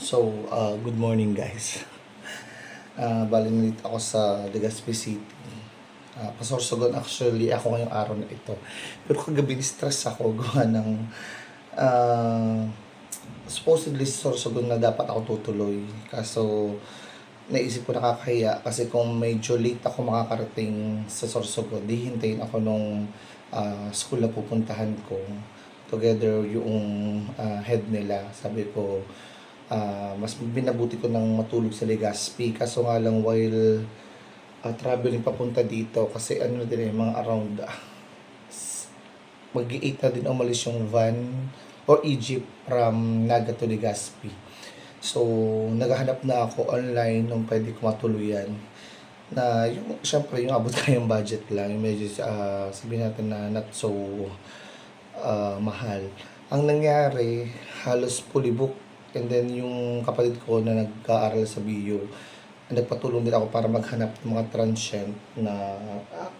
So, uh, good morning guys. Uh, bali nandito ako sa Legazpi City. Uh, pasorsogon actually ako ngayong araw na ito. Pero kagabi stress ako gawa ng uh, supposedly sorsogon na dapat ako tutuloy. Kaso naisip ko nakakahiya kasi kung medyo late ako makakarating sa Sorsogon, di hintayin ako nung uh, school na pupuntahan ko together yung uh, head nila. Sabi ko, ah, mas binabuti ko ng matulog sa Legazpi. Kaso nga lang while ah, traveling papunta dito, kasi ano din eh, mga around mag 8 na din umalis yung van or Egypt from Naga to Legazpi. So, naghahanap na ako online nung pwede ko matuluyan na yung, syempre, yung abot kayang budget lang, yung medyo, ah, sabihin natin na not so ah, mahal. Ang nangyari, halos fully booked And then yung kapatid ko na nag-aaral sa BU, nagpatulong din ako para maghanap ng mga transient na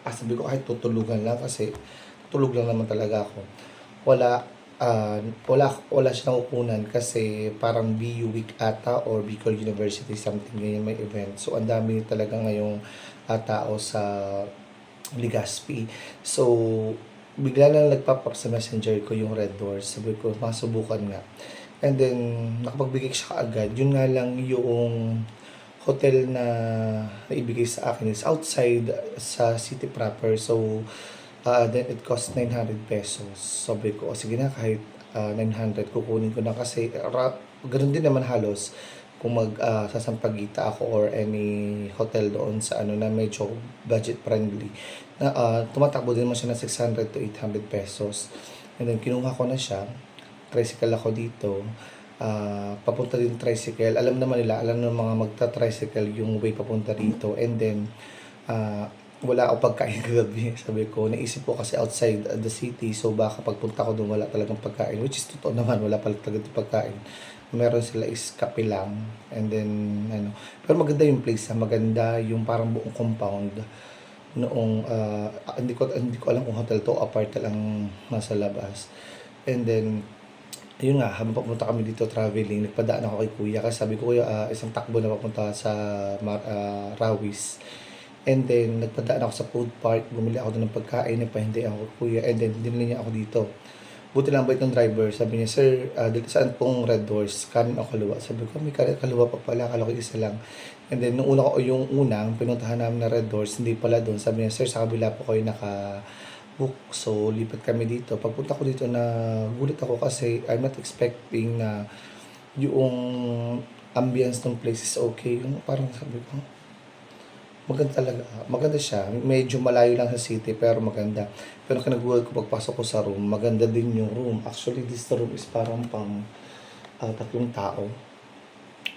ah, sabi ko kahit tutulugan lang kasi tulog lang naman talaga ako. Wala ah, wala wala siyang kukunan kasi parang BU week ata or Bicol University something ganyan may event. So ang dami talaga ngayong ah, tao sa Legazpi. So bigla lang nagpapap sa messenger ko yung Red Doors. Sabi ko, masubukan nga. And then, nakapagbigay siya agad. Yun nga lang yung hotel na naibigay sa akin is outside sa city proper. So, uh, then it cost 900 pesos. Sabi ko, o sige na, kahit uh, 900 kukunin ko na kasi ra- ganun din naman halos kung mag uh, sasampagita ako or any hotel doon sa ano na medyo budget friendly na uh, tumatakbo din naman siya ng 600 to 800 pesos and then kinuha ko na siya tricycle ako dito. Uh, papunta din tricycle. Alam naman nila, alam ng mga magta-tricycle yung way papunta rito. And then, uh, wala ako pagkain kagabi. Sabi ko, naisip ko kasi outside the city. So, baka pagpunta ko doon, wala talagang pagkain. Which is totoo naman, wala pala talaga pagkain. Meron sila is kape lang. And then, ano. Pero maganda yung place. Ha? Maganda yung parang buong compound noong uh, hindi ko hindi ko alam kung hotel to apart lang nasa labas and then yun nga, habang papunta kami dito traveling, nagpadaan ako kay kuya kasi sabi ko kuya, uh, isang takbo na papunta sa Mar- uh, Rawis. And then, nagpadaan ako sa food park, bumili ako doon ng pagkain, nagpahintay ako kay kuya, and then, dinili niya ako dito. Buti lang bait ng driver, sabi niya, Sir, uh, dito saan pong red doors? Kanin o kaliwa? Sabi ko, may kaliwa pa pala, akala ko isa lang. And then, nung una ko, yung unang, pinuntahan namin na red doors, hindi pala doon. Sabi niya, Sir, sa kabila po kayo naka book. So, lipat kami dito. Pagpunta ko dito na gulat ako kasi I'm not expecting na yung ambience ng place is okay. Yung parang sabi ko, maganda talaga. Maganda siya. Medyo malayo lang sa city pero maganda. Pero kinagulat ko pagpasok ko sa room, maganda din yung room. Actually, this room is parang pang uh, tatlong tao.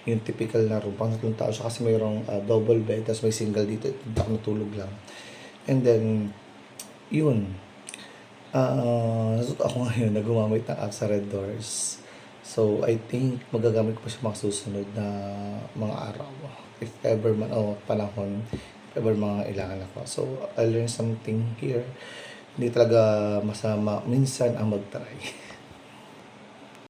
Yung typical na room, pang tatlong tao siya kasi mayroong uh, double bed, tapos may single dito, ako natulog lang. And then, yun. Uh, ako ngayon na gumamit ng app sa Red Doors. So, I think magagamit ko pa siya mga susunod na mga araw. If ever man, o oh, panahon, if ever mga ilangan ako. So, I learned something here. Hindi talaga masama minsan ang mag-try.